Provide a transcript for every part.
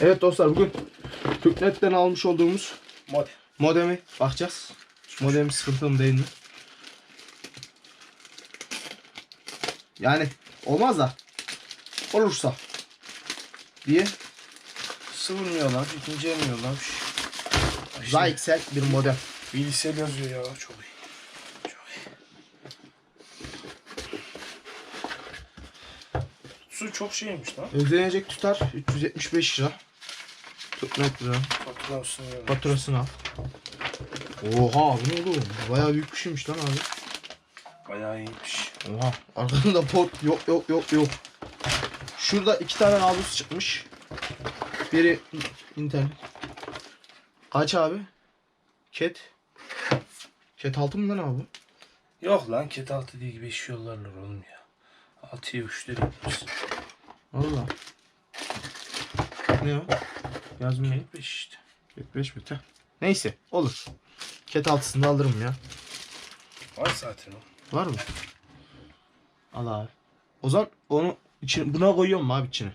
Evet dostlar bugün Türknet'ten almış olduğumuz Model. modemi bakacağız. Modem sıkıntılı mı değil mi? Yani olmaz da olursa diye Sıvırmıyorlar, ikinci elmiyorlar. Zyxel bir modem. Bilgisayar yazıyor ya çok iyi. Çok iyi. Su çok şeymiş lan. Ödenecek tutar 375 lira. Lira. Faturasını yiyorum. Faturasını al. Oha bu ne oğlum? Bayağı büyük bir şeymiş lan abi. Bayağı iyiymiş. Oha arkasında port yok yok yok yok. Şurada iki tane kablosu çıkmış. Biri internet. Kaç abi? Cat. Cat 6 mı lan abi? Yok lan ket altı değil gibi iş yollarlar oğlum ya. Altıya üçleri gitmiş. Valla. Ne o? Yazmıyor. Ket beş işte. Cat 5 mi? Teh. Neyse olur. Cat 6'sını da alırım ya. Var zaten o. Var mı? Al abi. O zaman onu içine, buna koyuyor mu abi içine?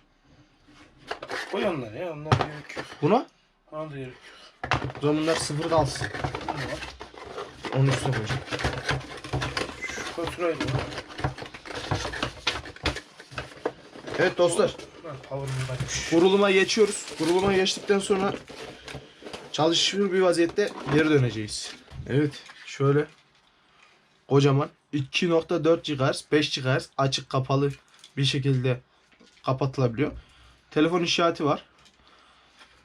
Koy onları ya onlar gerek yok. Buna? Ona da gerek yok. O zaman bunlar sıfır kalsın. Var? Onun üstüne koyacağım. Şu faturayı da var. Evet dostlar. Kuruluma geçiyoruz. Kuruluma geçtikten sonra çalışır bir vaziyette geri döneceğiz. Evet. Şöyle kocaman 2.4 GHz, 5 GHz açık kapalı bir şekilde kapatılabiliyor. Telefon işareti var.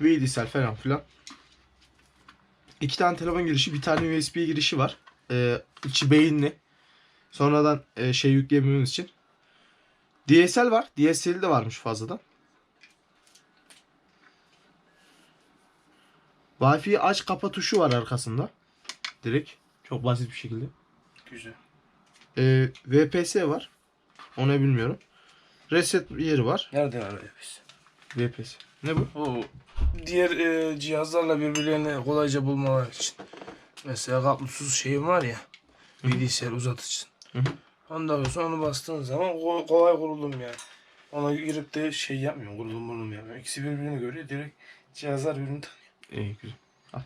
VDSL falan filan. İki tane telefon girişi, bir tane USB girişi var. Ee, içi beyinli. Sonradan e, şey yükleyememiz için. DSL var. DSL de varmış fazladan. Wi-Fi aç kapa tuşu var arkasında. Direkt. Çok basit bir şekilde. Güzel. Ee, VPS var. Onu bilmiyorum. Reset yeri var. Nerede var biz? VPS. Ne bu? O diğer e, cihazlarla birbirlerini kolayca bulmalar için. Mesela kablosuz şeyim var ya. Bilgisayar uzatıcı. Hı hı. Ondan sonra onu bastığın zaman ko- kolay kurulum yani. Ona girip de şey yapmıyorum, kurulum kurulum yapmıyorum. İkisi birbirini görüyor, direkt cihazlar birbirini tanıyor. İyi güzel. Al.